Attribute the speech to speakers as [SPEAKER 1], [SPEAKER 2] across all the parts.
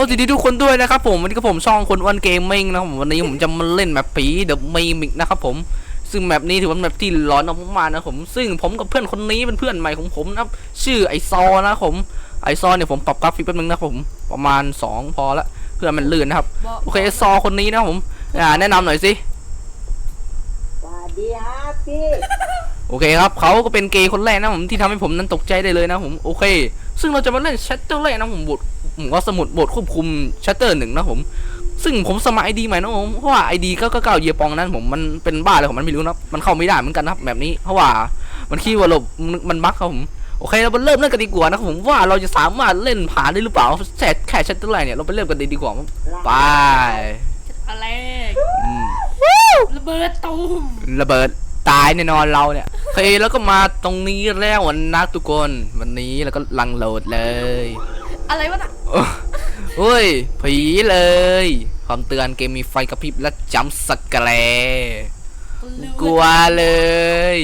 [SPEAKER 1] ก็สวัสดีทุกคนด้วยนะครับผมวันนี้ก็ผมช่องคนอ้วันเกมมิ่งนะครับผมวันนี้ผมจะมาเล่นแมปผีเดอะมีมิกนะครับผมซึ่งแมปนี้ถือว่าเป็นแมปที่ร้อนมากๆนะครับผมซึ่งผมกับเพื่อนคนนี้เป็นเพื่อนใหม่ของผมนะครับชื่อไอซอนะครับผมไอซอเนี่ยผมปรับกราฟิกแป๊บนึงนะครับผมประมาณ 2 พอละเพื่อมันลื่นนะครับ
[SPEAKER 2] บอก
[SPEAKER 1] โอเคไอซอคนนี้นะครับผมอ่าแนะนำหน่อยสิ
[SPEAKER 3] สวัสดีครับพี่
[SPEAKER 1] โอเคครับเขาก็เป็นเกย์คนแรกนะผมที่ทำให้ผมนั้นตกใจได้เลยนะผมโอเค ซึ่งเราจะมาเล่นชัตเตอร์แรกนะผมบท ผมก็สมุดบทควบคุมชัตเตอร์หนึ่งนะผม ซึ่งผมสมัครไอดีใหม่นะผมเพราะว่าไอดีก็เก้าเยียปองนั้นผมมันเป็นบ้าอะไรของมันไม่รู้นะมันเข้าไม่ได้เหมือนกันนะครับแบบนี้เพราะว่ามันขี้ว่าหลบมันมันบั๊กครับผมโอเคเราไปเริ่มเล่นกันดีกว่านะครับผมว่าเราจะสามารถเล่นผ่านได้หรือเปล่าแค่แค่ชัตเตอร์แรกเนี่ยเราไปเริ่มกันเลยดีกว่าไป
[SPEAKER 2] อะไร
[SPEAKER 1] อืม
[SPEAKER 2] ระเบิดตูม
[SPEAKER 1] ระเบิดตายแน่นอนเราเนี่ยโอเคแล้วก็มาตรงนี้แล้ววันนะทุกคน วันนี้เราก็ลังโหลดเลย
[SPEAKER 2] อะไรวะน่ะ
[SPEAKER 1] โอ้เฮ้ย ผีเลยความเตือนเกมมีไฟกระพริบและจัมป์สแกรกลัวเลย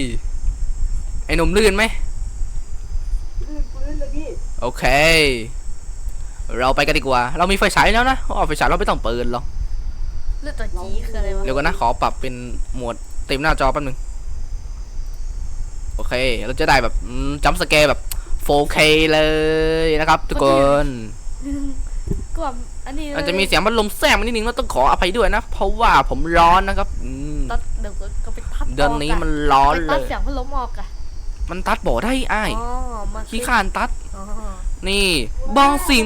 [SPEAKER 1] ไอ้หนุ่มลื่นไหม
[SPEAKER 3] ลื่นพื้นเลยพี่
[SPEAKER 1] โอเค เราไปกันดีกว่า เรามีไฟฉายแล้วนะอ๋อไฟฉายเราไม่ต้องเปิดหรอก
[SPEAKER 2] เลือดตัวจีคืออะไรวะ
[SPEAKER 1] เดี๋ยวกันนะขอปรับเป็นโหมดเต็มหน้าจอแป๊บนึงโอเค เราจะได้แบบจัมป์สแกรแบบ 4K เลยนะครับ ทุกคน
[SPEAKER 2] ก็แบบอันนี้
[SPEAKER 1] มันจะมีเสียงพัดลมแทรกมานิดนึงแล้วต้องขออภัยด้วยนะ เพราะว่าผมร้อนนะครับอืม
[SPEAKER 2] ตัดเดี๋ยวก็ไปทัด
[SPEAKER 1] เดือนนี้มันร้อน
[SPEAKER 2] ไป
[SPEAKER 1] เล
[SPEAKER 2] ตัด
[SPEAKER 1] ย
[SPEAKER 2] เสียงพัดลมออกอะ
[SPEAKER 1] มันตัดบ่ได้อ้าย
[SPEAKER 2] อ๋อมัน
[SPEAKER 1] ขี้ขานตัด
[SPEAKER 2] อ๋อ
[SPEAKER 1] นี่บางสิ่ง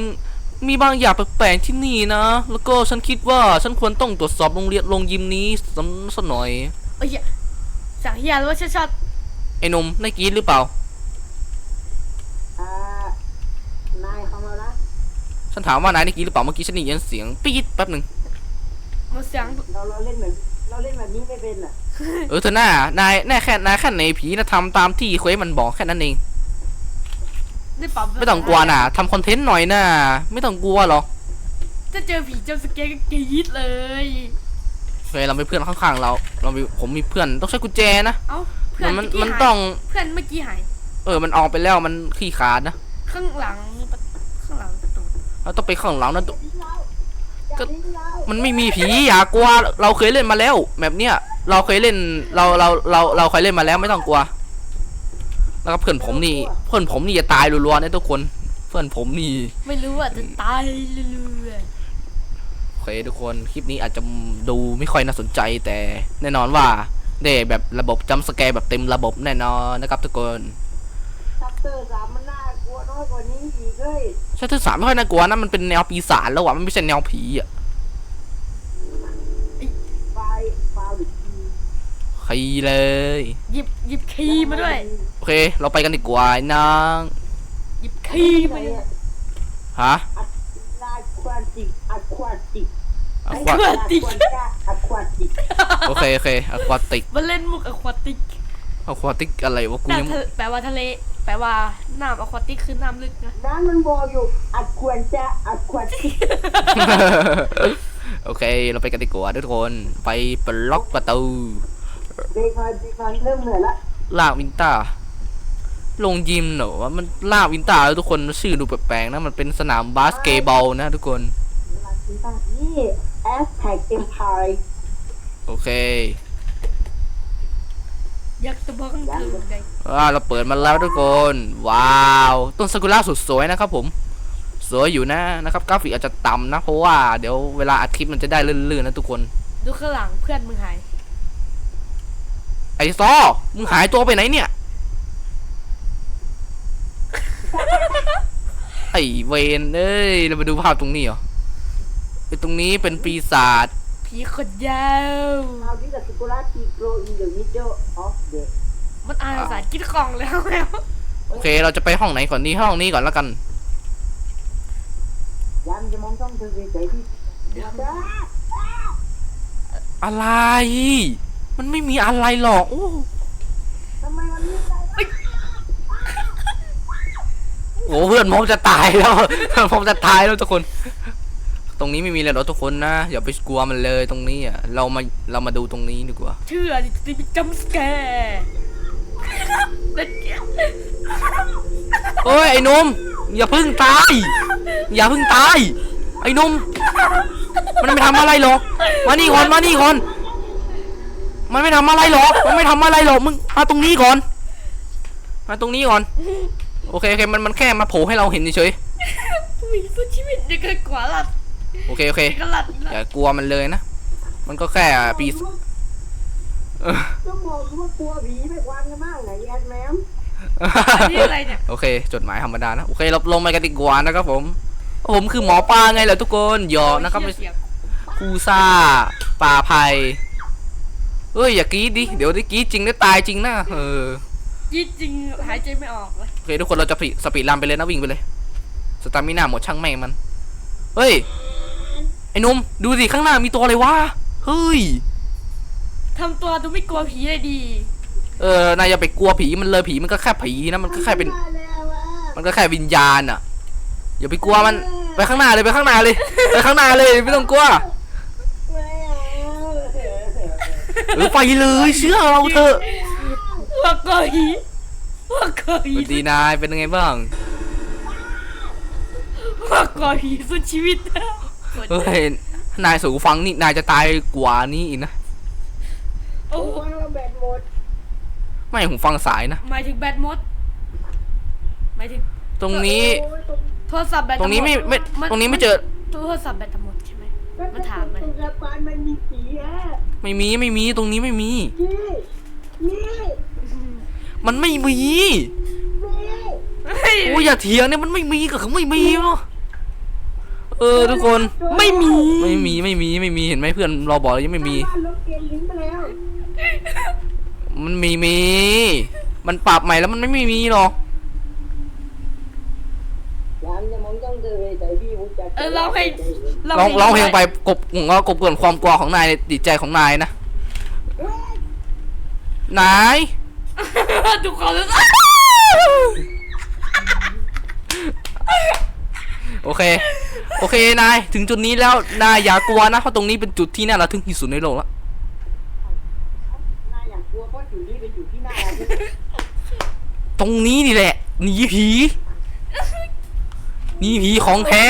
[SPEAKER 1] มีบางอย่างแปลกๆที่นี่นะ แล้วก็ฉันคิดว่าฉันควรต้องตรวจสอบโรงเรียนโรงยิมนี้สักสักหน่อย
[SPEAKER 2] เอ้ยเสียงเฮียหรือว่าชัด
[SPEAKER 1] ไอ้หนมได้กรีดหรือเปล่า
[SPEAKER 3] อ่านายเข้ามาละ
[SPEAKER 1] ฉันถามว่านายได้กรีดหรือเปล่าเมื่อกี้ฉันได้ยินเสียงปี๊ดแป๊บหนึ่ง
[SPEAKER 2] ๆมันเสียง
[SPEAKER 3] เราเราเล่นแบบเราเล่นแบบนี้ไม่เป็นอะ
[SPEAKER 1] เออเธอหน้านายแน่แค่นายแค่ในผีนะทำตามที่เควสมันบอกแค่นั้นเอง
[SPEAKER 2] ได้ปรับ
[SPEAKER 1] ไม่ต้องกลัวนะทำคอนเทนต์หน่อยนะไม่ต้องกลัวหรอก
[SPEAKER 2] จะเจอผีเจ้าสเกตก็กรี๊ดเลย
[SPEAKER 1] โอเคเรามีเพื่อนข้างๆเรา เรามีผมมีเพื่อนต้องใช้กุญแจนะ
[SPEAKER 2] เอ้าเพื่อน
[SPEAKER 1] มัน
[SPEAKER 2] เมื่อกี้
[SPEAKER 1] มัน
[SPEAKER 2] หาย
[SPEAKER 1] ต้อง
[SPEAKER 2] เพื่อนเมื่อกี้หาย
[SPEAKER 1] เออมันออกไปแล้วมันขี้ขาดนะ
[SPEAKER 2] ข้างหลังประข้างหลังประตู
[SPEAKER 1] เราต้องไปข้างหลังนั่นตัว
[SPEAKER 3] ทิ้งเราอย่าทิ้งเรา
[SPEAKER 1] มันไม่มีผีอย่ากลัว เราเคยเล่นมาแล้วแบบเนี้ยเราเคยเล่นเราเราเราเราเคยเล่นมาแล้วไม่ต้องกลัวแล้วก็เพื่อนผมนี่ เพื่อนผมนี่จะตายรัวๆนะทุกคน เพื่อนผมนี่
[SPEAKER 2] ไม่รู้ว่าจะตายเรื่อย
[SPEAKER 1] โอเคทุกคนคลิปนี้อาจจะดูไม่ค่อยน่าสนใจแต่แน่นอนว่าได้แบบระบบจัมป์สแกร์แบบเต็มระบบแน่นอนนะครับทุกคน
[SPEAKER 3] ชัตเตอร์สามมันน่า กลัวน้อยกว่านี้อีกเลย
[SPEAKER 1] ใช่ที่สามไม่ค่อยน่ากลัวนะมันเป็นแนวปีศาจแล้วอะมันไม่ใช่แนวผีอะ
[SPEAKER 3] ไฟไฟหรือที
[SPEAKER 1] ใครเลย
[SPEAKER 2] ๆหยิบหยิบคีย์มาด้วย
[SPEAKER 1] โอเค เราไปกันดีกว่าไอ้นาง
[SPEAKER 2] หยิบคีย์มาด้วย
[SPEAKER 1] ฮะ
[SPEAKER 3] อะลาควาติกอะควาติก
[SPEAKER 1] อะควา
[SPEAKER 3] อะควาติก
[SPEAKER 1] โอเคโอเคอะควาติก
[SPEAKER 2] มาเล่นมุกอควาติก
[SPEAKER 1] อะควาติกอะไรวะกูยัง
[SPEAKER 2] น้ำทะเลแปลว่าทะเลแป ลว่าน้ำอควาติกคือน้ำลึกนะ
[SPEAKER 3] น้ำมันบอกอยู่อะควาจะอะควาติก
[SPEAKER 1] โอเค เราไปกันดีกว่าทุกคน ไปปล็อกประตู
[SPEAKER 3] เบคอนเบคอนเริ่มเหนื่อยละ
[SPEAKER 1] ลากวินต้าลงยิมเหรอว่ามันลากวินต้าแล้วทุกคนชื่อดูแปลกๆนะมันเป็นสนามบาสเกตบอลนะทุกคน
[SPEAKER 3] เวลาคิดว่านี่แอสแท็กเอ็มพาย
[SPEAKER 1] โอเค
[SPEAKER 2] อ ยากจะบอกกันคือไง
[SPEAKER 1] อ่าเราเปิดมาแล้วทุกคน ว้าว ต้นซากุระสุดสวยนะครับผม สวยอยู่นะนะครับกราฟิกอาจจะต่ำนะ เพราะว่าเดี๋ยวเวลาอัดคลิปมันจะได้ลื่นๆนะทุกคน
[SPEAKER 2] ดูข้างหลังเพื่อนมึงหาย
[SPEAKER 1] ไอ้ซอมึงหายตัวไปไหนเนี่ย ไอ้เวนเอ้ย เรามาดูภาพตรงนี้เหรอไอ้ตรงนี้เป็นปีศาจ
[SPEAKER 2] ผีขนยาว
[SPEAKER 3] How did the Sukurati grow in the middle of the
[SPEAKER 2] มันอ่านภาษากินกล่องแล้วแล้ว
[SPEAKER 1] โอเค เราจะไปห้องไหนก่อนดีห้องนี้ก่อนแล้วกัน
[SPEAKER 3] ยามจะมองต้องเธอใจที่
[SPEAKER 1] อะไร มันไม่มีอะไรหรอกโอ้
[SPEAKER 3] ทำไมมันไม่ได้
[SPEAKER 1] โหเพื่อนผมจะตายแล้ว ผมจะตายแล้วทุกคน ตรงนี้ไม่มีเลยหรอกทุกคนนะอย่าไปกลัวมันเลยตรงนี้อะเรามาเรามาดูตรงนี้ดีกว่า
[SPEAKER 2] เชื่อดิจะมีจัมสแกร์แล้วเนี่ย
[SPEAKER 1] เอ้ยไอ้หนุ่มอย่าเพึ่งตายอย่าเพึ่งตายไอ้หนุ่มมันไม่ทำอะไรหรอกมานี่ก่อนมานี่ก่อนมันไม่ทำอะไรหรอกมันไม่ทำอะไรหรอกมึงมาตรงนี้ก่อนมาตรงนี้ก่อนโอเคโอเคมันมันแค่มาโผล่ให้เราเห็นเฉย
[SPEAKER 2] วิ่งสู้ชีวิตยังไงกว่าลัด
[SPEAKER 1] ๆ โอเคโอเค
[SPEAKER 2] ก็ลัด
[SPEAKER 1] อย่ากลัวมันเลยนะ มันก็แค่ปีศเออ
[SPEAKER 3] ต้องบอกว่ากลัวผีไปกวางกันมากไหนแอนแมม
[SPEAKER 2] อันนี้อะไรเนี่ย
[SPEAKER 1] โอเค จดหมายธรรมดานะ โอเคเราลงไปกันดีกว่านะครับผม ผมคือหมอปลาไงเหรอทุกคนหยอกนะครับ
[SPEAKER 2] เสียง
[SPEAKER 1] คูซ่าปลาภัยเอ้ยอย่ากรีดดิ เดี๋ยวได้กรีดจริงได้ตายจริงนะเออ
[SPEAKER 2] ยี่จริงหายใจไม่ออกเลย
[SPEAKER 1] โอเคทุกคนเราจะปิสปีดรันไปเลยนะวิ่งไปเลย สตามิน่าหมดช่างแม่งมัน เฮ้ย ไอ้หนุ่มดูสิข้างหน้ามีตัวอะไรวะเฮ้ย
[SPEAKER 2] ทำตัวดูไม่กลัวผีเลยดี
[SPEAKER 1] เออนายอย่าไปกลัวผีมันเลยผีมันก็แค่ผีนะมันก็แค่เป็น
[SPEAKER 3] ได้แล้วอะ
[SPEAKER 1] มันก็แค่วิญญาณอะอย่าไปกลัวมันไปข้างหน้าเลยไปข้างหน้าเลยไปข้างหน้าเลยไม่ต้องกลัว
[SPEAKER 3] ไม่เอา
[SPEAKER 1] เออไปเลยเชื่อเราเถอะ
[SPEAKER 2] ว่ากลัวผีว่ากลัว
[SPEAKER 1] ส
[SPEAKER 2] ผี
[SPEAKER 1] วัสดีนายเป็นยังไงบ้าง
[SPEAKER 2] ว่ากลัวผีสุดชีวิต
[SPEAKER 1] เฮ้ยนายสูฟังนี่นายจะตายกว่านี้อีกนะ
[SPEAKER 2] โอ้
[SPEAKER 3] วางระเบิดหมด
[SPEAKER 1] ไม่ผมฟังสายนะ
[SPEAKER 2] หมายถึงแบตหมดหมายถึง
[SPEAKER 1] ตรงนี้
[SPEAKER 3] โอ้ยตรง
[SPEAKER 2] โทรศัพท์แบต
[SPEAKER 1] ตรงนี้ไม่ไม่
[SPEAKER 2] น
[SPEAKER 1] ตรงนี้ไม่เจอ
[SPEAKER 2] โทรศัพท์แบตหมดใช่ไหม มันถามไหม
[SPEAKER 3] ตรงกระปานมันมีผีอะ
[SPEAKER 1] ไม่มีไม่มีตรงนี้ไม่มี
[SPEAKER 3] นี่นี่
[SPEAKER 1] มันไม่มี
[SPEAKER 3] นี่
[SPEAKER 2] เฮ้ย
[SPEAKER 1] โอ้ยอย่าเถียงเนี่ยมันไม่มีก็คือไม่มีเนาะ เออทุกคน
[SPEAKER 2] ไม่มี
[SPEAKER 1] ไม่มีไม่มีไม่มีเห็นไหมเพื่อนเราบอกแล้วยังไม่มี
[SPEAKER 3] บ้านรถเกมลิงก์ไปแล้ว
[SPEAKER 1] มันมีมี มันปรับใหม่แล้วมันไม่มีหรอก
[SPEAKER 3] ยามจะมองต้องเดินไปแต่พี่มุจะ
[SPEAKER 2] เออร้องเพลง
[SPEAKER 1] ร้องร้องเพลงไปกบผมว่ากบเกินความกลัวของนายในจิตใจของนายนะ
[SPEAKER 3] เว้ย
[SPEAKER 1] นาย
[SPEAKER 2] ทุกคนเลย
[SPEAKER 1] โอเค โอเคนายถึงจุดนี้แล้วนายอย่ากลัวนะเพราะตรงนี้เป็นจุดที่น่าระทึกที่สุดในโลกแล้ว
[SPEAKER 3] นายอยากกลัวเพราะอยู่นี่เป็นอยู่ที่หน้าเรา
[SPEAKER 1] ตรงนี้นี่แหละหนีผีหนีผีของแท้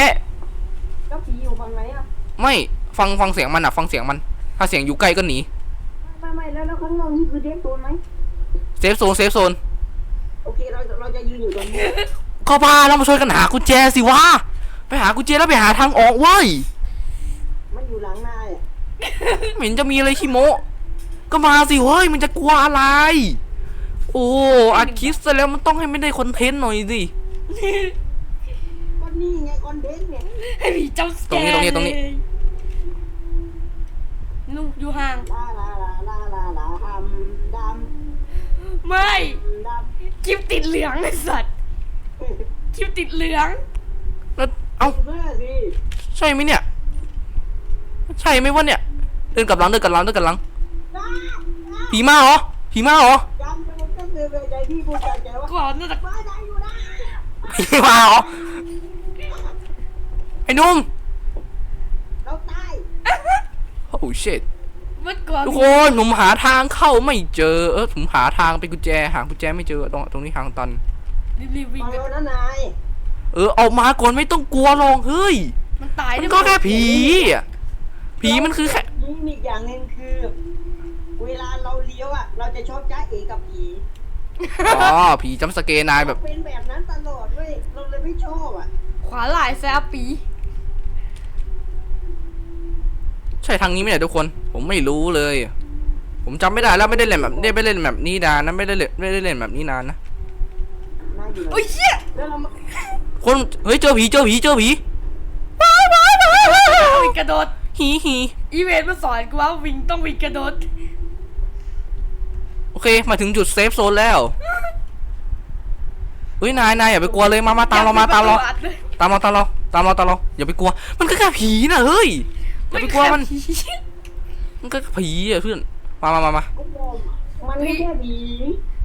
[SPEAKER 3] แล้วผีอยู่ฝั่งไหนอะ
[SPEAKER 1] ไม่ฟังฟังเสียงมันอะฟังเสียงมัน ถ้าเสียงอยู่ใกล้ก็หนี
[SPEAKER 3] ไม่ไม่แล้วแล้วข้างนอกนี่คือเดฟโซนไหม
[SPEAKER 1] เซฟโซนเซฟโซน
[SPEAKER 3] โอเคเราเราจะยืนอยู่ตรงนี้
[SPEAKER 1] ก็พาเรามาช่วยกันหากุญแจสิวะ ไปหากุญแจแล้วไปหาทางออกเว้ย
[SPEAKER 3] มันอยู่หลังนายอะ
[SPEAKER 1] ไม่เห็นจะมีอะไรขี้โมะก็มาสิเฮ้ยมันจะกลัวอะไร โอ้อัดคลิปซะแล้วมันต้องให้ไม่ได้คอนเทนต์หน่อยสิ
[SPEAKER 3] ก็นี่ไงคอนเทนต์เนี่ย
[SPEAKER 2] ให้ผีจำสแก
[SPEAKER 1] ตรงนี้ตรงนี้ตรงนี้
[SPEAKER 2] เลยนุ่งอยู่ห่าง
[SPEAKER 3] ลาลาลาลาลาลาหำด
[SPEAKER 2] ไม่ำ
[SPEAKER 3] ดำ
[SPEAKER 2] คลิปติดเหลืองไอ้สัตว์คลิปติดเหลือง
[SPEAKER 1] แล้ว เอ้า
[SPEAKER 3] เพื่อสิ
[SPEAKER 1] ใช่ไหมเนี่ย ใช่ไหมวะเนี่ย เดินกลับหลังเดินกลับหลังเดินกลับหลัง
[SPEAKER 3] อ้า
[SPEAKER 1] ผีมาเหรอผีมาเหรอ
[SPEAKER 3] จำจะมันต้องเดินไปใจพี่พูดใจใจว่า
[SPEAKER 2] ก่อนน่าจะ
[SPEAKER 3] ว่าได้อยู่นะ
[SPEAKER 1] ผีมาเหรอไอ้หนุ่ม
[SPEAKER 3] เราตาย
[SPEAKER 1] โอ้ shit
[SPEAKER 2] เมื่อก่อน
[SPEAKER 1] ทุกคนผมหาทางเข้าไม่เจอเออผมหาทางไปกุญแจหากุญแจไม่เจอตรงตรงนี้ทางตัน
[SPEAKER 2] รีบๆวิ่ง
[SPEAKER 3] ฟัง
[SPEAKER 2] ไป
[SPEAKER 3] เรานะนาย
[SPEAKER 1] เออออกมาก่อนไม่ต้องกลัวหรอกเฮ้ย
[SPEAKER 2] มันตาย
[SPEAKER 1] มัน
[SPEAKER 2] ได้
[SPEAKER 1] ก็แค่ผีอะผีมันคือแค่
[SPEAKER 3] นี่มีอีกอย่างหนึ่งคือ เวลาเราเลี้ยวอะ เราจะชอบจ้าเอกับผี
[SPEAKER 1] อ๋อผีจำสเกร์นายแบบ
[SPEAKER 3] เป็นแบบนั้นตลอดเว้ยเราเลยไม่ชอบอะ
[SPEAKER 2] ขวาหลายแซบปี
[SPEAKER 1] ใช่ทางนี้ไหมเนี่ยทุกคน ผมไม่รู้เลย ผมจำไม่ได้แล้วไม่ได้เล่นแบบได้ไม่ได้เล่นแบบนี้นานนะไม่ได้เล่นไม่ได้เล่นแบบนี้นานนะ
[SPEAKER 3] นายอยู่ไหน
[SPEAKER 2] โอ้ยเหี้ย
[SPEAKER 3] แล้วเรามา
[SPEAKER 1] คนเฮ้ยเจอผีเจอผีเจอผี
[SPEAKER 2] วิ่งกระโดด
[SPEAKER 1] ฮีฮี
[SPEAKER 2] อีเวนต์มาสอนกูว่าวิ่งต้องวิ่งกระโดด
[SPEAKER 1] โอเคมาถึงจุดเซฟโซนแล้วเฮ้ยนายนายอย่าไปกลัวเลยมามาตามเรามาตามเรา
[SPEAKER 2] อยกเป็นประวัติเลย
[SPEAKER 1] ตามเราตามเราตามเราตามเราอย่าไปกลัว มันก็แค่ผีนะเฮ้ยอย่าไปกลัวมัน
[SPEAKER 2] แค่ผี
[SPEAKER 1] มันก็ผีอะเพื่อนมามามามา
[SPEAKER 3] ก็บอกมันไม่แค่ผี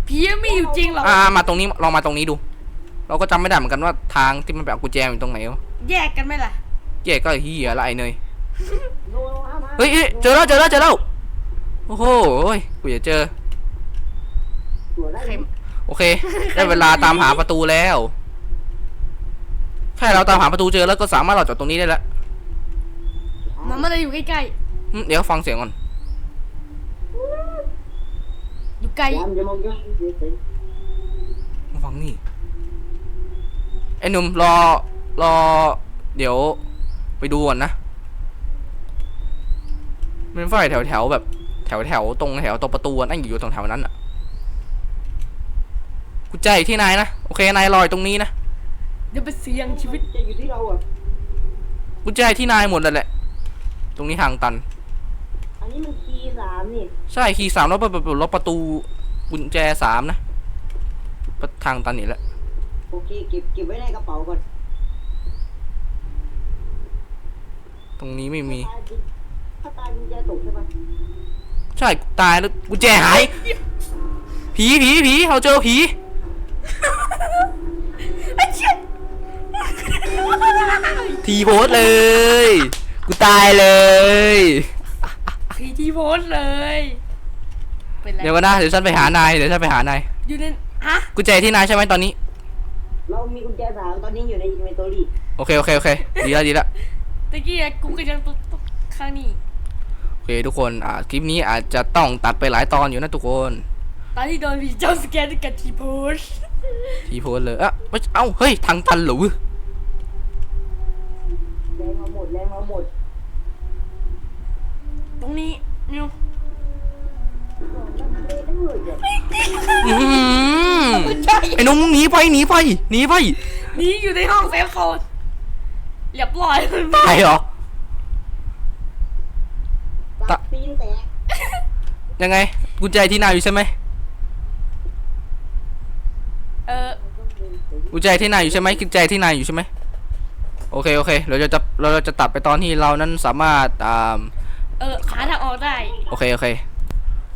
[SPEAKER 2] ผียังมีอยู่จริงเหรอ
[SPEAKER 1] อ่ามาตรงนี้ลองมาตรงนี้ดู เราก็จำไม่ได้เหมือนกันว่าทางที่มันไปเอากุญแจอยู่ตรงไหนวะ
[SPEAKER 2] แยกกันไหมล่ะ
[SPEAKER 1] แย่ก็เฮียละไอเนย
[SPEAKER 3] ดูอามา
[SPEAKER 1] เฮ้ยเฮ้ยเจอแล้วเจอแล้วเจอแล้วโอ้โหเฮ้ยกูจะเจอ
[SPEAKER 3] ตัวได้
[SPEAKER 2] ใคร
[SPEAKER 1] โอเค ได้เวลาตามหาประตูแล้วแค่เราตามหาประตูเจอแล้วก็สามารถเราจากตรงนี้ได้แล้ว
[SPEAKER 2] มันไม่ได้อยู่ใกล้
[SPEAKER 1] อืมเดี๋ยวฟังเสียงก่อน
[SPEAKER 2] ๆอยู่ไกล
[SPEAKER 3] ยามจะมองย้อนเสียสิ
[SPEAKER 1] มาฟังนี่ ไอ้หนุ่มรอรอ เดี๋ยวไปดูก่อนนะมันไฟแถวแถวๆแบบ แถวแถวๆตรงแถวตรงประตูอะนั่งอยู่ตรงแถวนั้นอะกูใจที่นายนะโอเคนายรออยตรงนี้นะ
[SPEAKER 2] เดี๋ยวไปเสี่ยงชีวิต
[SPEAKER 3] จะอยู่ที่เราอะ
[SPEAKER 1] กูใจที่นายหมดแล้วแหละ ตรงนี้ทางตัน
[SPEAKER 3] อันนี้มันคีย์สามนี่
[SPEAKER 1] ใช่คีย์สามแล้วเปิดเปิดเปิดล็อกประตูกุญแจสามนะประทางตันนี่แหละ
[SPEAKER 3] โอเคเก็บเก็บไว้ในกระเป๋าก่อน
[SPEAKER 1] ตรงนี้ไม่มี
[SPEAKER 3] ตายจริงถ้าตายกุญแจตกใช่ปะ
[SPEAKER 1] ใช่ตายแล้วกุญแจหาย ผีผีผีเราเจอผีทีโพสเลย กูตายเลย
[SPEAKER 2] ผีที่โพสต์เลย เป็นไร
[SPEAKER 1] เดี๋ยวกันนะเดี๋ยวฉันไปหานายเดี๋ยวฉันไปหานาย
[SPEAKER 2] อยู่ในฮะ
[SPEAKER 1] กุญแจที่นายใช่ไหมตอนนี้
[SPEAKER 3] เรามีกุญแจสามตอนนี้อยู่ในอินเวนทอรี่
[SPEAKER 1] โอเคโอเคโอเคดีแล้วดีแล้ว
[SPEAKER 2] ตะกี้อะกูก็ยังตุ๊กตุ๊กข้างนี้
[SPEAKER 1] โอเคทุกคนอ่าคลิปนี้อาจจะต้องตัดไปหลายตอนอยู่นะทุกคน
[SPEAKER 2] ตอนที่โดนผีเจ้าสแกนกับทีโพสต์
[SPEAKER 1] ทีโพสเลยอะไม่เอ้าเฮ้ยทางตันเหรอวะ
[SPEAKER 3] แรงมาหมดแรงมาหมด
[SPEAKER 2] ตรงนี้นิว
[SPEAKER 1] อื้อหือไอ้นุ่มหนีไปหนีไปหนีไป
[SPEAKER 2] นี่อยู่ในห้องเซฟโซนเรียบร้อยมัน
[SPEAKER 1] ตายเหรอ
[SPEAKER 3] ตัดซีนแตก
[SPEAKER 1] ยังไงกุญแจที่นายอยู่ใช่ไหม
[SPEAKER 2] เออ
[SPEAKER 1] กุญแจที่นายอยู่ใช่ไหมกุญแจที่นายอยู่ใช่ไหมโอเคโอเคเราจะจะเราจะตัดไปตอนที่เรานั้นสามารถอ่า
[SPEAKER 2] เออหาทางออกได้
[SPEAKER 1] โอเคโอเค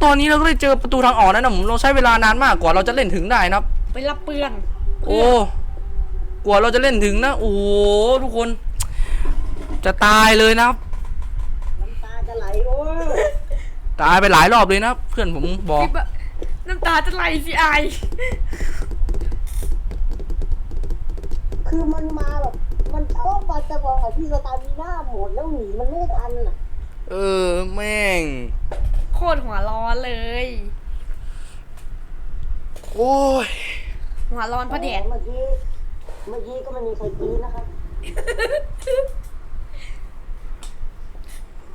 [SPEAKER 1] ตอนนี้เราก็ได้เจอประตูทางออกแล้วนะผมเราใช้เวลานานมากกว่าเราจะเล่นถึงได้นะครับ
[SPEAKER 2] ไปรับเปื้อน
[SPEAKER 1] โอ้กว่าเราจะเล่นถึงนะโอ้โหทุกคน จะตายเลยนะครับ
[SPEAKER 3] น้ำตาจะไหลโอ้ย
[SPEAKER 1] ตายไปหลายรอบเลยนะเพื่อนผมบอก
[SPEAKER 2] คิดว่าน้ำตาจะไหลสิไอาย
[SPEAKER 3] คือมันมาแบบมันเข้ามาจะบอกที่สตามีหน้าหมดแล้วหนีมันไม่ทันอะ
[SPEAKER 1] เออ แม่ง
[SPEAKER 2] โคตรหัวร้อนเลย
[SPEAKER 1] โอ้ย
[SPEAKER 2] หัวร้อนเพราะแดด
[SPEAKER 3] เมื่อกี้เมื่อกี้ก็ไม่มีใครกรีดนะครับ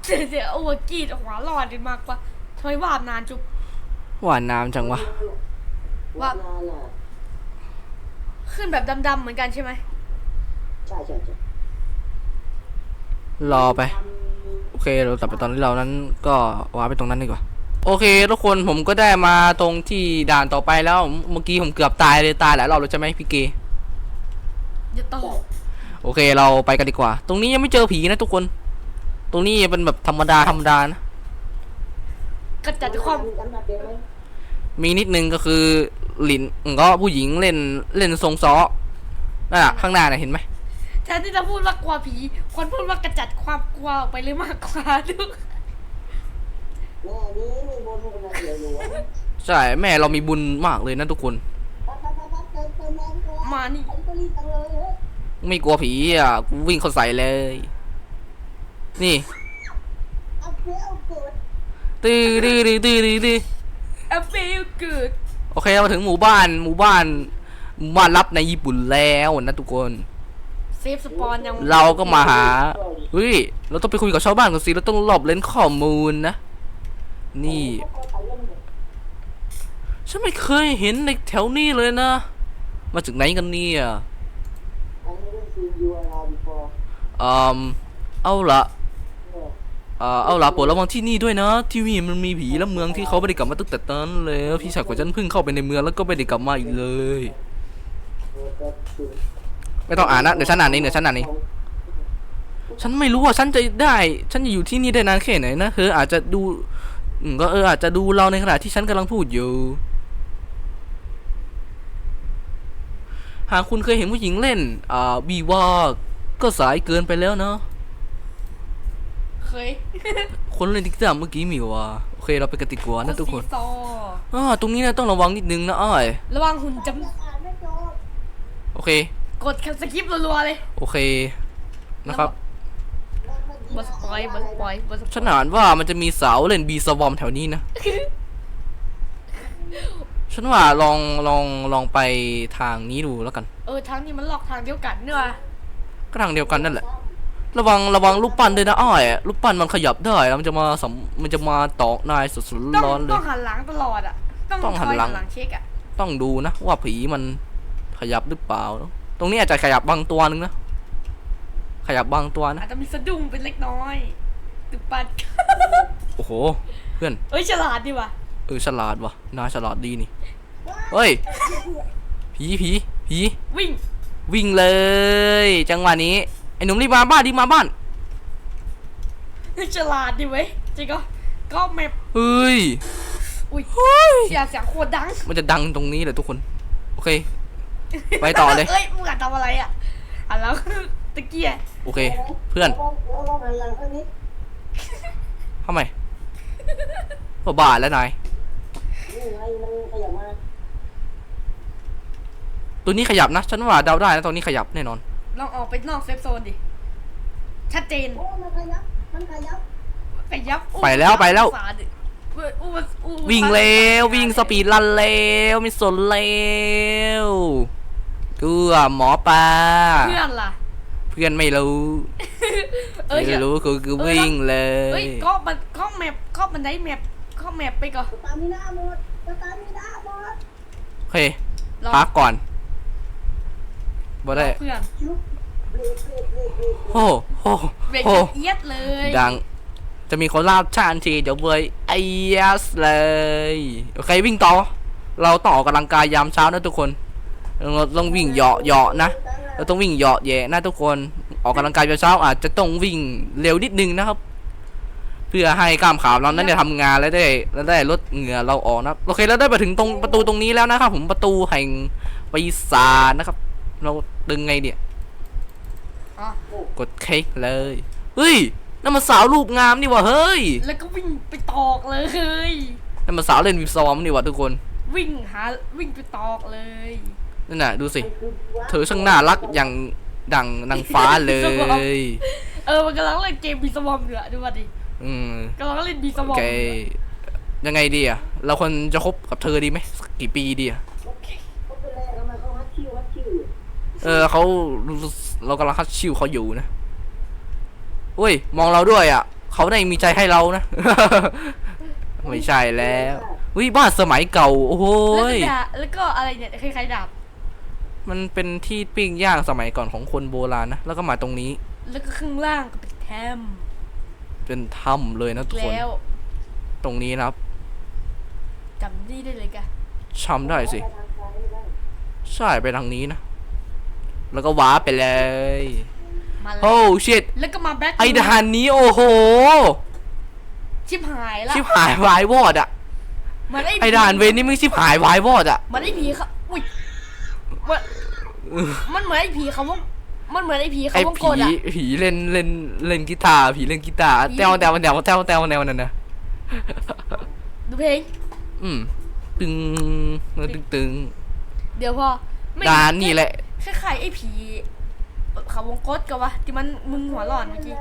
[SPEAKER 2] เสียเสียโอ้กรีดหัวร้อนกันมากกว่าทำไมวาบนานจุ๊บ
[SPEAKER 1] หวานน้ำจังวะ
[SPEAKER 2] ว่า
[SPEAKER 3] นานอะ
[SPEAKER 2] ขึ้นแบบดำๆเหมือนกันใช่ไหม
[SPEAKER 3] ใช่ใช่ใช่
[SPEAKER 1] รอไป โอเคเราตัดไปตอนที่เรานั้นก็วางไปตรงนั้นดีกว่าโอเคทุกคนผมก็ได้มาตรงที่ด่านต่อไปแล้วเมื่อกี้ผมเกือบตายเลยตายหลายรอบเลยใช่ไหมพี่เก
[SPEAKER 2] อย่าตอบ
[SPEAKER 1] โอเคเราไปกันดีกว่า ตรงนี้ยังไม่เจอผีนะทุกคน ตรงนี้เป็นแบบธรรมดาธรรมดานะ
[SPEAKER 2] กระจัดความ
[SPEAKER 3] จำได้เปไหม
[SPEAKER 1] มีนิดนึงก็คือหลินก็ผู้หญิงเล่นเล่นทรงซ้อนั่นอะข้างหน้าน่ะเห็นไหม
[SPEAKER 2] แทนที่จะพูดว่ากลัวผีควรพูดว่ากระจัดความกลัวออกไปเลยมากกว่าลูก
[SPEAKER 3] แม่นี้มีบนเป็นอะไรเหลือหลวง
[SPEAKER 1] ใช่แม่เรามีบุญมากเลยนะทุกคน
[SPEAKER 3] ปั๊บปั๊บปั๊บปั๊บเติมเติมแรงกว่า
[SPEAKER 2] มานี่
[SPEAKER 3] อันนี้ก็รีบจังเลยเฮ้ย
[SPEAKER 1] ไม่กลัวผีอะกูวิ่งเข้าใส่เลย นี่
[SPEAKER 3] เอาเพื่อเอาเกิด
[SPEAKER 1] ตื้อตื้อตื้อตื้อตื้อตื้อ
[SPEAKER 2] I feel good
[SPEAKER 1] โอเคเรามาถึงหมู่บ้านหมู่บ้านหมู่บ้านลับในญี่ปุ่นแล้วนะทุกคน
[SPEAKER 2] เซฟสปอนยัง
[SPEAKER 1] เราก็มาหาเฮ้ยเราต้องไปคุยกับชาวบ้านก่อนสิเราต้องรอบเล่นข้อมูลนะ นี่ ฉันไม่เคยเห็นในแถวนี้เลยนะ มาจากไหนกันเนี่ยอืมเอาละเอ่อเอาละโปรดระวังที่นี่ด้วยนะ ที่นี่มันมีผีและเมืองที่เขาไม่ได้กลับมาตั้งแต่ตอนนั้นแล้วพี่ชายของฉันเพิ่งเข้าไปในเมืองแล้วก็ไม่ได้กลับมาอีกเลย ไม่ต้องอ่านนะเดี๋ยวฉันอ่านเองเดี๋ยวฉันอ่านเองฉันไม่รู้ว่าฉันจะได้ ฉันจะอยู่ที่นี่ได้นานแค่ไหนนะเธออาจจะดูอืมก็เอออาจจะดูเราในขณะที่ฉันกำลังพูดอยู่ หากคุณเคยเห็นผู้หญิงเล่น อ่าบีว่าก็สายเกินไปแล้วเนาะ
[SPEAKER 2] เคย
[SPEAKER 1] คนเล่นติ๊กต็อกเมื่อกี้มีว่าโอเคเราไปกันติกว่านะทุกคน
[SPEAKER 2] สีซอ
[SPEAKER 1] อ่าตรงนี้นะต้องระวังนิดนึงนะอ้อย
[SPEAKER 2] ระวังหุ่นจ
[SPEAKER 3] อ่านไม่จบ
[SPEAKER 1] โอเคำ
[SPEAKER 2] กดสกิปรัวๆเลย
[SPEAKER 1] โอเคนะครับ
[SPEAKER 3] แล้วเมื่อกี้
[SPEAKER 2] บสปอยบสปอยบสปอย
[SPEAKER 1] ฉันอ่านว่ามันจะมีเสาเล่นบีสวอมแถวนี้นะ ฉันว่าลองลองลองไปทางนี้ดูแล้วกัน
[SPEAKER 2] เออทางนี้มันหลอกทางเดียวกันเนอะ
[SPEAKER 1] ก็ทางเดียวกันนั่นแหละ ระวังระวังลูกปั้นด้วยนะอ้อยลูกปั้นมันขยับได้แล้วมันจะมาสัมมันจะมาตอกนายสด
[SPEAKER 2] ต้อง
[SPEAKER 1] ๆร้อนๆเล
[SPEAKER 2] ต้อยงหันหลังตลอดอะต้อง
[SPEAKER 1] ต้องหัน
[SPEAKER 2] คอย
[SPEAKER 1] หลัง
[SPEAKER 2] หันหลังเช็คอะ
[SPEAKER 1] ต้องดูนะว่าผีมันขยับหรือเปล่าต รงนี้อาจจะขยับบางตัวนึงนะ ขยับบางตัวนะ
[SPEAKER 2] อาจจะมีสะดุ้งเป็นเล็กน้อยตึกปัน
[SPEAKER 1] โอ้โห เพื่อน
[SPEAKER 2] เอ้ยฉลาดดีว่ะ
[SPEAKER 1] เออฉลาดว่ะนายฉลาดดีนี่ เฮ้ย ผีผีผี
[SPEAKER 2] วิ่ง
[SPEAKER 1] วิ่งเลย จังหวะนี้ ไอ้หนุ่มรีบมาบ้านรีบมาบ้าน
[SPEAKER 2] เฮ้ยฉลาดดีเว้ยจริงก็ก็แมป
[SPEAKER 1] เฮ้ย
[SPEAKER 2] อุ้ยเสียงเสียงโคตรดัง
[SPEAKER 1] มันจะดังตรงนี้เลยทุกคน โอเค ไปต่อเลย
[SPEAKER 2] เอ้ยมึงอะทำอะไรอะอะแล้วตะเกีย
[SPEAKER 1] โอเค เพื่อน
[SPEAKER 3] ลองลองหันหลังข้างนี้
[SPEAKER 1] ทำไมบ้าบ้าแล้วนาย
[SPEAKER 3] นี่ไงมันขยับมา
[SPEAKER 1] ตัวนี้ขยับนะ ฉันว่าเดาได้นะตัวนี้ขยับแน่นอน
[SPEAKER 2] ลองออกไปนอกเซฟโซนดิ ชัดเจน
[SPEAKER 3] โอ้มันขยับมันขยับ
[SPEAKER 2] ไปยับอู้
[SPEAKER 1] ไปแล้วไปแล้ว
[SPEAKER 2] สาดิเว้ยอู้อู้
[SPEAKER 1] วิ่งเร็ววิ่งสปีดรันเร็วไม่สนเร็ว เกือหมอปลา
[SPEAKER 2] เพื่อนล่ะ
[SPEAKER 1] เพื่อนไม่รู้
[SPEAKER 2] เอ้ย
[SPEAKER 1] ไม่รู้คือคือวิ่งเล
[SPEAKER 2] เฮ้
[SPEAKER 1] ย
[SPEAKER 2] ยก็มันก็แมปก็มันได้แมปก็แมปไปก่อน
[SPEAKER 3] สตามิน่าหมดสตามิน่าหมด
[SPEAKER 1] โอเค
[SPEAKER 2] รอ
[SPEAKER 1] พักก่อนบ่ได้
[SPEAKER 2] เพื่อน
[SPEAKER 3] ชุบเบรกเบรกเบรกเบรก
[SPEAKER 1] โอ้โห
[SPEAKER 2] เบรก
[SPEAKER 1] โอ้
[SPEAKER 2] เอียดเลย
[SPEAKER 1] ดัง จะมีคนลาบชาญทีเดี๋ยวเว้ยไอ้ยัสเลย โอเควิ่งต่อ เราต้องออกกำลังกายยามเช้านะทุกคน เราต้องวิ่งเหยาะเหยาะนะเราต้องวิ่งเหยาะแย่นะทุกคนออกกำลังกายยามเช้าอาจจะต้องวิ่งเร็วนิดนึงนะครับ เพื่อให้กล้ามขาเรานั้นได้ทำงานและได้และได้ลดเหงื่อเราออกนะครับโอเคเราได้มาถึงตรงประตูตรงนี้แล้วนะครับ ผมประตูแห่งปีศาจนะครับ เราดึงไงเนี่ย
[SPEAKER 2] อ๋อก
[SPEAKER 1] ดคลิกเลยเฮ้ยนั่นมันสาวรูปงามนี่หว่าเฮ้ย
[SPEAKER 2] แล้วก็วิ่งไปตอกเลย
[SPEAKER 1] นั่นมันสาวเล่นวิวซอมนี่หว่าทุกคน
[SPEAKER 2] วิ่งหาวิ่งไปตอกเลย
[SPEAKER 1] นั่นน่ะดูสิ เธอช่างน่ารักอย่างดังนางฟ้าเลย
[SPEAKER 2] เออมันกำลังเล่นเกมบีสวอมอยู่อะดูมาดิ
[SPEAKER 1] อืม
[SPEAKER 2] กำลังเล่นบีสว
[SPEAKER 1] โอ
[SPEAKER 2] อม
[SPEAKER 1] เคยังไงดีอะเราควรจะคบกับเธอดีไหมสักกี่ปีดีอะ
[SPEAKER 3] เขาเป็นอะไรทำไมเขาฮัดชิวฮัดชิว
[SPEAKER 1] เออเขาเรากำลังคัดชิวเขาอยู่นะอุ้ย มองเราด้วยอะเขาได้มีใจให้เรานะ ไม่ใช่แล้วอุ้ยบ้านสมัยเก่า โอ้โห
[SPEAKER 2] แล้วก็
[SPEAKER 1] ย
[SPEAKER 2] ดาแล้วก็อะไรเนี่ยคล้ายๆดาบ
[SPEAKER 1] มันเป็นที่ปิ้งย่างสมัยก่อนของคนโบราณนะ แล้วก็มาตรงนี้
[SPEAKER 2] แล้วก็ข้างล่างก็เป็นแทม
[SPEAKER 1] เป็นถ้ำเลยนะทุกคน
[SPEAKER 2] แล้ว
[SPEAKER 1] ตรงนี้นะครับ
[SPEAKER 2] จำนี่ได้เลยกะ
[SPEAKER 1] ช้ำได้สิ
[SPEAKER 3] ไปทางซ้ายไม่ได้
[SPEAKER 1] ใช่ไปทางนี้นะ แล้วก็ว้าร์ปไปเลย
[SPEAKER 2] มาแล้ว
[SPEAKER 1] โอ้ชิต
[SPEAKER 2] แล้วก็มาแบ็ค
[SPEAKER 1] ไอ้ด่านนี้โอ้โห
[SPEAKER 2] ชิบหายละ
[SPEAKER 1] ชิบหายวายวอดอะ
[SPEAKER 2] เหมือนไอ้
[SPEAKER 1] ไอ้ด่านเวรนี่มึงชิบหายวายวอดอะ
[SPEAKER 2] เหมือนไอ้ผีเขาอุ้ย มันมันเหมือนไอ้ผีเขาวงมันเหมือนไอ้ผีเขา
[SPEAKER 1] ไอ้
[SPEAKER 2] วงก
[SPEAKER 1] ผี
[SPEAKER 2] ดอะ
[SPEAKER 1] ผีเล่นเล่นเล่นกีตาร์ผีเล่นกีตาร์
[SPEAKER 2] ผี
[SPEAKER 1] แต้วแต้วแต้วแต้วแต้วแนวนั่นนะ
[SPEAKER 2] ดูเพลง
[SPEAKER 1] อืมตึงตึงตึง
[SPEAKER 2] เดี๋ยวพอไม่
[SPEAKER 1] ด่านนี่แหละ
[SPEAKER 2] คล้ายๆไอ้ผีเขาวงกดกันวะที่มันมึงหัวหลอนเมื่อกี้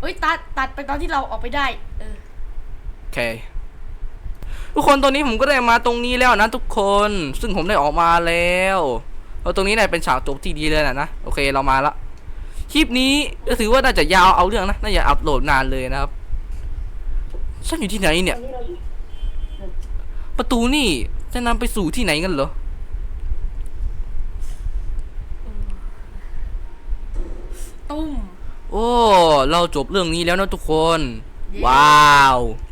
[SPEAKER 2] เอ้ยตัดตัดไปตอนที่เราออกไปได้ เออ
[SPEAKER 1] โอเค ทุกคนตอนนี้ผมก็ได้มาตรงนี้แล้วนะทุกคน ซึ่งผมได้ออกมาแล้วเอาตรงนี้เนี่ยเป็นฉากจบที่ดีเลยนะนะโอเคเรามาละคลิปนี้ก็ถือว่าน่าจะยาวเอาเรื่องนะน่าจะอัปโหลดนานเลยนะครับฉันอยู่ที่ไหนเนี่ย
[SPEAKER 3] อันนี้เราอยู่
[SPEAKER 1] ประตูนี่จะนำไปสู่ที่ไหนกันเหรอ
[SPEAKER 2] ตุ้ม
[SPEAKER 1] โอ้ เราจบเรื่องนี้แล้วนะทุกคน
[SPEAKER 2] เย้
[SPEAKER 1] ว้าว
[SPEAKER 2] เดี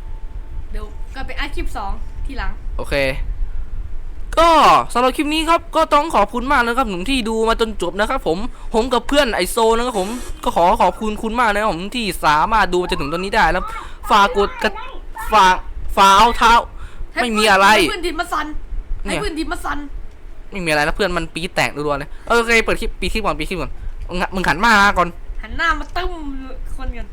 [SPEAKER 2] ๋ยว ก็ไปอัดคลิปสองทีหลัง
[SPEAKER 1] โอเค ก็สำหรับคลิปนี้ครับ ก็ต้องขอบคุณมากนะครับหนุ่มที่ดูมาจนจบนะครับผมผมกับเพื่อนไอโซนะครับผมก็ขอขอบคุณคุณมากนะครับผมที่สามารถดูมาจนถึงตอนนี้ได้แล้วฝากกดกระฝากฝากเอาเท้า ไม่มีอะไร
[SPEAKER 2] ให้พื้นดินมาสั่น
[SPEAKER 1] เนี่
[SPEAKER 2] ให้
[SPEAKER 1] ย
[SPEAKER 2] พื้นดินมาสั่น
[SPEAKER 1] ไม่มีอะไรแล้วเพื่อนมันปีดแตกรัวๆเลยเออโอเคเปิดคลิปปีดคลิปก่อนปีดคลิปก่อนมึงมึงหันมาก่อน
[SPEAKER 2] หันหน้ามาตึ้มคนกัน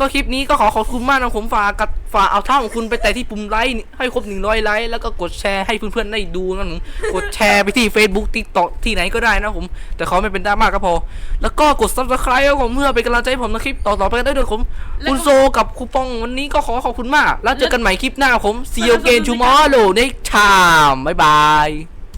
[SPEAKER 1] ก็คลิปนี้ก็ขอขอบคุณมากนะผมฝากกับฝากเอาเท้าของคุณไปแต่ที่ปุ่มไลค์นี่ให้ครบหนึ่งร้อยไลค์แล้วก็กดแชร์ให้เพื่อนๆได้ดูนะผมกดแชร์ไปที่ Facebook TikTok ที่ไหนก็ได้นะผม แต่ขอไม่เป็นดราม่าก็พอ แล้วก็กด Subscribe ครับผมเพื่อเป็นกำลังใจให้ผมในคลิปต่อๆไปกันได้ด้วยผมคุณโซกับคูปองวันนี้ก็ขอขอบคุณมาก แล้วเจอกันใหม่คลิปหน้าผม See you again tomorrow next time บ๊ายบาย